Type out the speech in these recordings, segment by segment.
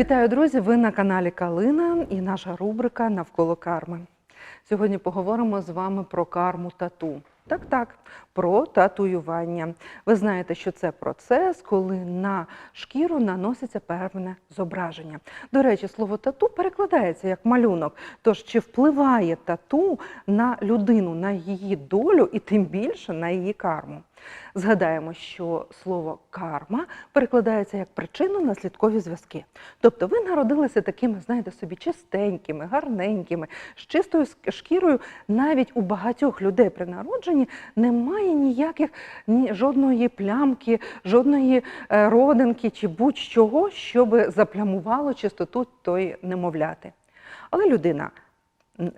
Вітаю, друзі! Ви на каналі Калина і наша рубрика Навколо карми. Сьогодні поговоримо з вами про карму тату. Так, так, про татуювання. Ви знаєте, що це процес, коли на шкіру наноситься певне зображення. До речі, слово тату перекладається як малюнок. Тож чи впливає тату на людину, на її долю і тим більше на її карму? Згадаємо, що слово карма перекладається як причинно-наслідкові зв'язки. Тобто ви народилися такими, знаєте, собі чистенькими, гарненькими, з чистою шкірою. Навіть у багатьох людей при народженні немає ніяких ні жодної плямки, жодної е, родинки чи будь-чого, щоб заплямувало чистоту тої немовляти. Але людина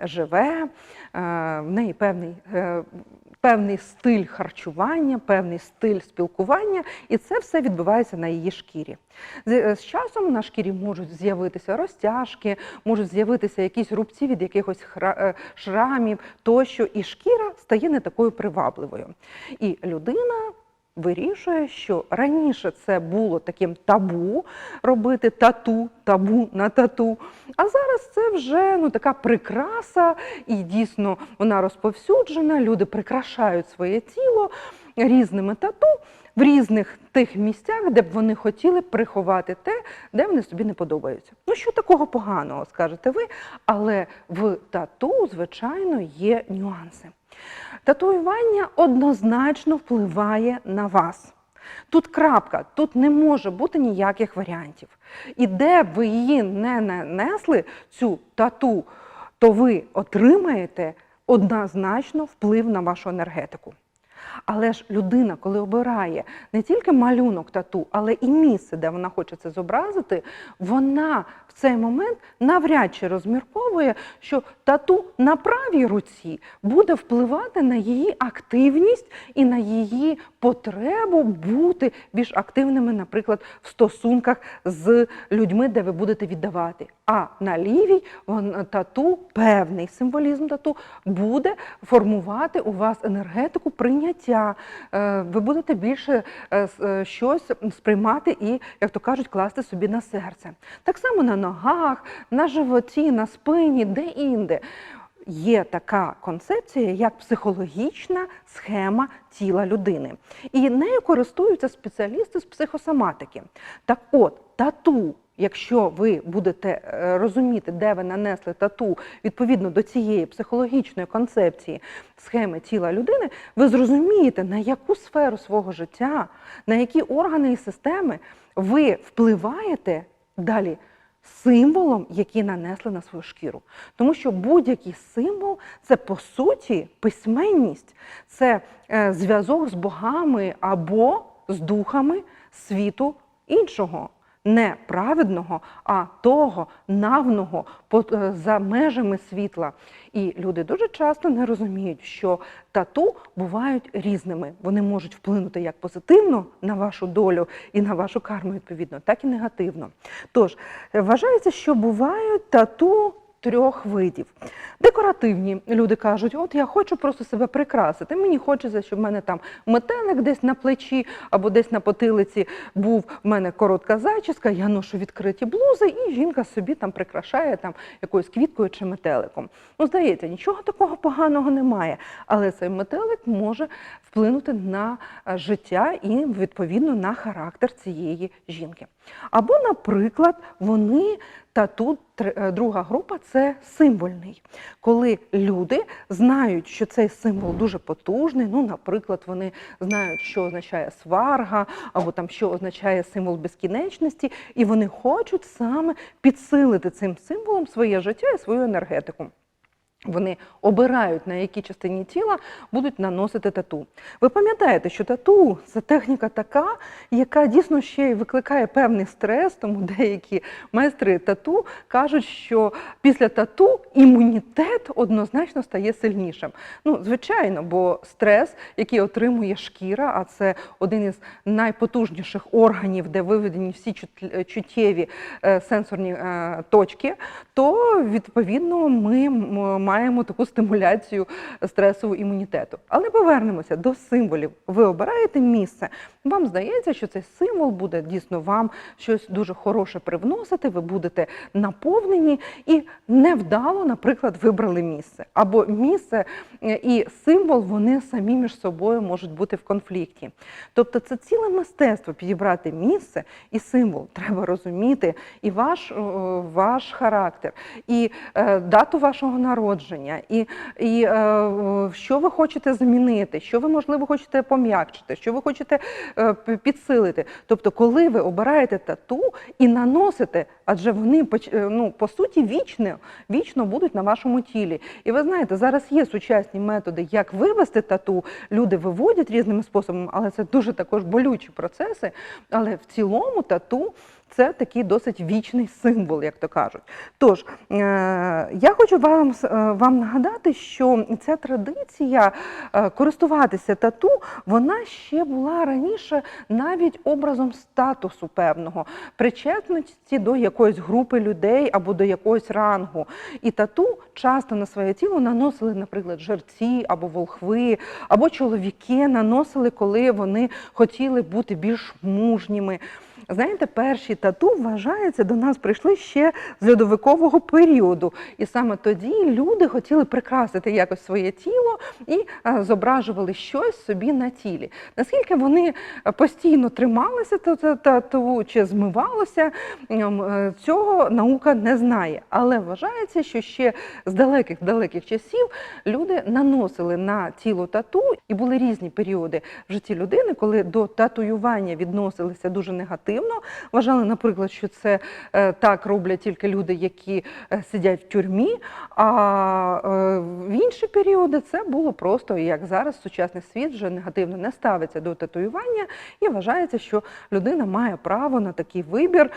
живе, е, в неї певний, е, певний стиль харчування, певний стиль спілкування, і це все відбувається на її шкірі. З, е, часом на шкірі можуть з'явитися розтяжки, можуть з'явитися якісь рубці від якихось хра- е, шрамів тощо, і шкіра стає не такою привабливою. І людина вирішує, що раніше це було таким табу робити тату, табу на тату. А зараз це вже ну, така прикраса, і дійсно вона розповсюджена. Люди прикрашають своє тіло різними тату в різних тих місцях, де б вони хотіли приховати те, де вони собі не подобаються. Ну що такого поганого, скажете ви, але в тату, звичайно, є нюанси. Татуювання однозначно впливає на вас. Тут крапка, тут не може бути ніяких варіантів. І де б ви її не нанесли, цю тату, то ви отримаєте однозначно вплив на вашу енергетику. Але ж людина, коли обирає не тільки малюнок тату, але і місце, де вона хоче це зобразити, вона в цей момент навряд чи розмірковує, що тату на правій руці буде впливати на її активність і на її потребу бути більш активними, наприклад, в стосунках з людьми, де ви будете віддавати. А на лівій вон- тату, певний символізм тату буде формувати у вас енергетику прийняття. Е, Ви будете більше е, е, щось сприймати і, як то кажуть, класти собі на серце. Так само на ногах, на животі, на спині, де-інде. Є така концепція, як психологічна схема тіла людини. І нею користуються спеціалісти з психосоматики. Так от, тату, якщо ви будете е, розуміти, де ви нанесли тату відповідно до цієї психологічної концепції схеми тіла людини, ви зрозумієте, на яку сферу свого життя, на які органи і системи ви впливаєте далі символом, який нанесли на свою шкіру. Тому що будь-який символ це по суті письменність, це е, зв'язок з богами або з духами світу іншого. Не праведного, а того навного е, за межами світла. І люди дуже часто не розуміють, що тату бувають різними. Вони можуть вплинути як позитивно на вашу долю і на вашу карму, відповідно, так і негативно. Тож е, вважається, що бувають тату трьох видів. Декоративні люди кажуть, от я хочу просто себе прикрасити. Мені хочеться, щоб в мене там метелик десь на плечі або десь на потилиці був в мене коротка зачіска, я ношу відкриті блузи, і жінка собі там прикрашає там якоюсь квіткою чи метеликом. Ну, здається, нічого такого поганого немає, але цей метелик може вплинути на е, життя і відповідно на характер цієї жінки. Або, наприклад, вони та тут е, друга група це символьний, коли люди знають, що цей символ дуже потужний. Ну, наприклад, вони знають, що означає сварга, або там що означає символ безкінечності, і вони хочуть саме підсилити цим символом своє життя і свою енергетику. Вони обирають, на якій частині тіла будуть наносити тату. Ви пам'ятаєте, що тату це техніка така, яка дійсно ще й викликає певний стрес, тому деякі майстри тату кажуть, що після тату імунітет однозначно стає сильнішим. Ну, звичайно, бо стрес, який отримує шкіра, а це один із найпотужніших органів, де виведені всі чуттєві е, сенсорні е, точки, то відповідно ми м- маємо таку стимуляцію стресового імунітету. Але повернемося до символів. Ви обираєте місце, вам здається, що цей символ буде дійсно вам щось дуже хороше привносити, ви будете наповнені і невдало, наприклад, вибрали місце. Або місце е, і символ вони самі між собою можуть бути в конфлікті. Тобто це ціле мистецтво підібрати місце і символ. Треба розуміти і ваш, ваш характер, і е, дату вашого народження, і, і е, що ви хочете змінити, що ви, можливо, хочете пом'якшити, що ви хочете е, підсилити. Тобто, коли ви обираєте тату і наносите, адже вони е, ну, по суті вічно, вічно будуть на вашому тілі. І ви знаєте, зараз є сучасні методи, як вивести тату. Люди виводять різними способами, але це дуже також болючі процеси. Але в цілому тату. Це такий досить вічний символ, як то кажуть. Тож е, я хочу вам, е, вам нагадати, що ця традиція е, користуватися тату, вона ще була раніше навіть образом статусу певного, причетності до якоїсь групи людей або до якогось рангу. І тату часто на своє тіло наносили, наприклад, жерці або волхви, або чоловіки наносили, коли вони хотіли бути більш мужніми. Знаєте, перші тату вважається до нас прийшли ще з льодовикового періоду, і саме тоді люди хотіли прикрасити якось своє тіло і зображували щось собі на тілі. Наскільки вони постійно трималися та- та- тату чи змивалося, е, цього наука не знає. Але вважається, що ще з далеких далеких часів люди наносили на тіло тату, і були різні періоди в житті людини, коли до татуювання відносилися дуже негативно. Вважали, наприклад, що це е, так роблять тільки люди, які е, сидять в тюрмі. А е, в інші періоди це було просто як зараз сучасний світ вже негативно не ставиться до татуювання, і вважається, що людина має право на такий вибір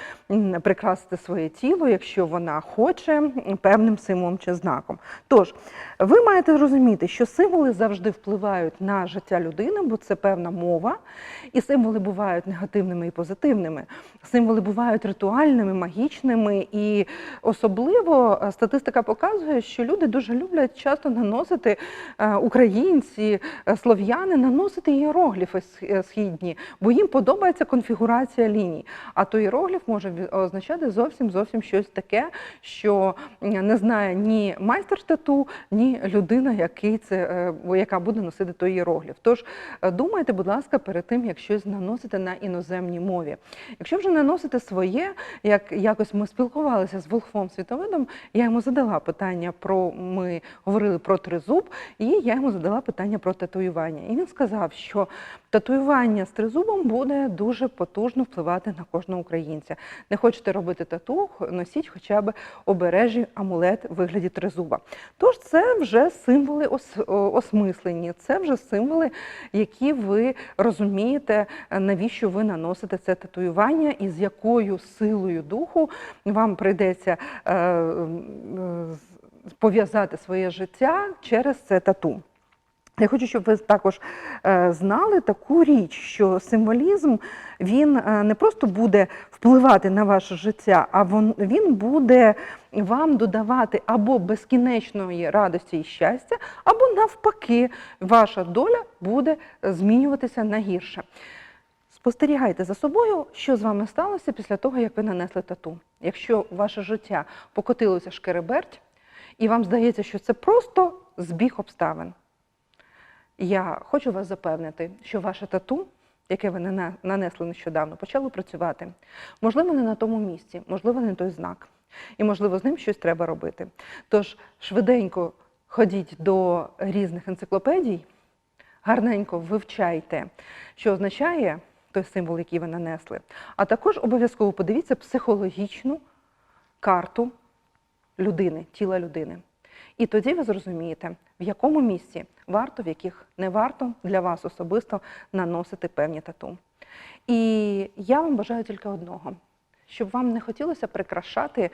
прикрасити своє тіло, якщо вона хоче певним символом чи знаком. Тож ви маєте розуміти, що символи завжди впливають на життя людини, бо це певна мова, і символи бувають негативними і позитивними. Символи бувають ритуальними, магічними, і особливо е, статистика показує, що люди дуже люблять часто наносити е, українці, е, слов'яни, наносити іерогліфи східні, бо їм подобається конфігурація ліній. А то іерогліф може означати зовсім зовсім щось таке, що не знає ні майстер тату, ні людина, який це, яка буде носити той іерогліф. Тож думайте, будь ласка, перед тим, як щось наносите на іноземній мові. Якщо вже наносите своє, як якось ми спілкувалися з Волхвом Світовидом, я йому задала питання про ми говорили про тризуб, і я йому задала питання про татуювання. І він сказав, що татуювання з тризубом буде дуже потужно впливати на кожного українця. Не хочете робити тату, носіть хоча б обережі амулет в вигляді тризуба. Тож це вже символи ос- осмислені, це вже символи, які ви розумієте, навіщо ви наносите це татуювання і з якою силою духу вам прийдеться е, пов'язати своє життя через це тату. Я хочу, щоб ви також е, знали таку річ, що символізм він е, не просто буде впливати на ваше життя, а він буде вам додавати або безкінечної радості і щастя, або навпаки, ваша доля буде змінюватися на гірше. Спостерігайте за собою, що з вами сталося після того, як ви нанесли тату. Якщо ваше життя покотилося шкереберть, і вам здається, що це просто збіг обставин. Я хочу вас запевнити, що ваше тату, яке ви нанесли нещодавно, почало працювати. Можливо, не на тому місці, можливо, не той знак. І, можливо, з ним щось треба робити. Тож швиденько ходіть до різних енциклопедій, гарненько вивчайте, що означає той символ, який ви нанесли. А також обов'язково подивіться психологічну карту людини, тіла людини. І тоді ви зрозумієте, в якому місці варто, в яких не варто для вас особисто наносити певні тату. І я вам бажаю тільки одного, щоб вам не хотілося прикрашати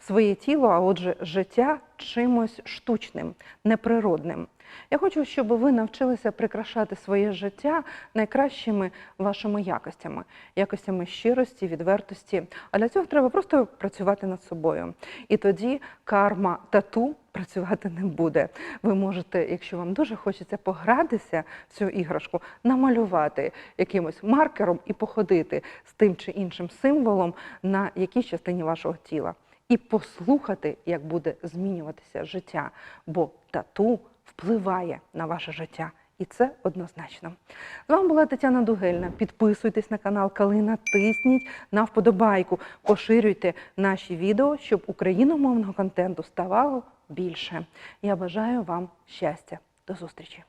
своє тіло, а отже, життя чимось штучним, неприродним. Я хочу, щоб ви навчилися прикрашати своє життя найкращими вашими якостями, якостями щирості, відвертості. А для цього треба просто працювати над собою. І тоді карма тату працювати не буде. Ви можете, якщо вам дуже хочеться погратися в цю іграшку, намалювати якимось маркером і походити з тим чи іншим символом на якійсь частині вашого тіла. І послухати, як буде змінюватися життя, бо тату впливає на ваше життя. І це однозначно. З вами була Тетяна Дугельна. Підписуйтесь на канал Калина, тисніть на вподобайку, поширюйте наші відео, щоб україномовного контенту ставало більше. Я бажаю вам щастя. До зустрічі!